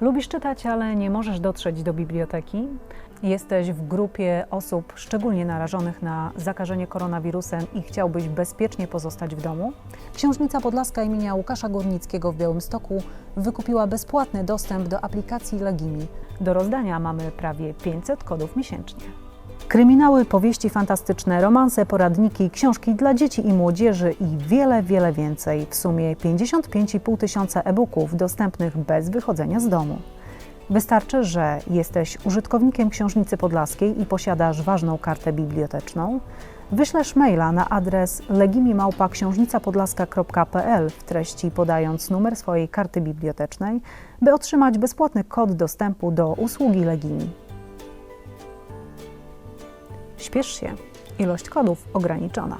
Lubisz czytać, ale nie możesz dotrzeć do biblioteki? Jesteś w grupie osób szczególnie narażonych na zakażenie koronawirusem i chciałbyś bezpiecznie pozostać w domu? Książnica Podlaska imienia Łukasza Górnickiego w Białymstoku wykupiła bezpłatny dostęp do aplikacji Legimi. Do rozdania mamy prawie 500 kodów miesięcznie. Kryminały, powieści fantastyczne, romanse, poradniki, książki dla dzieci i młodzieży i wiele, wiele więcej. W sumie 55,5 tysiąca e-booków dostępnych bez wychodzenia z domu. Wystarczy, że jesteś użytkownikiem Książnicy Podlaskiej i posiadasz ważną kartę biblioteczną. Wyślesz maila na adres legimimałpa.książnicapodlaska.pl w treści podając numer swojej karty bibliotecznej, by otrzymać bezpłatny kod dostępu do usługi Legimi. Śpiesz się, ilość kodów ograniczona.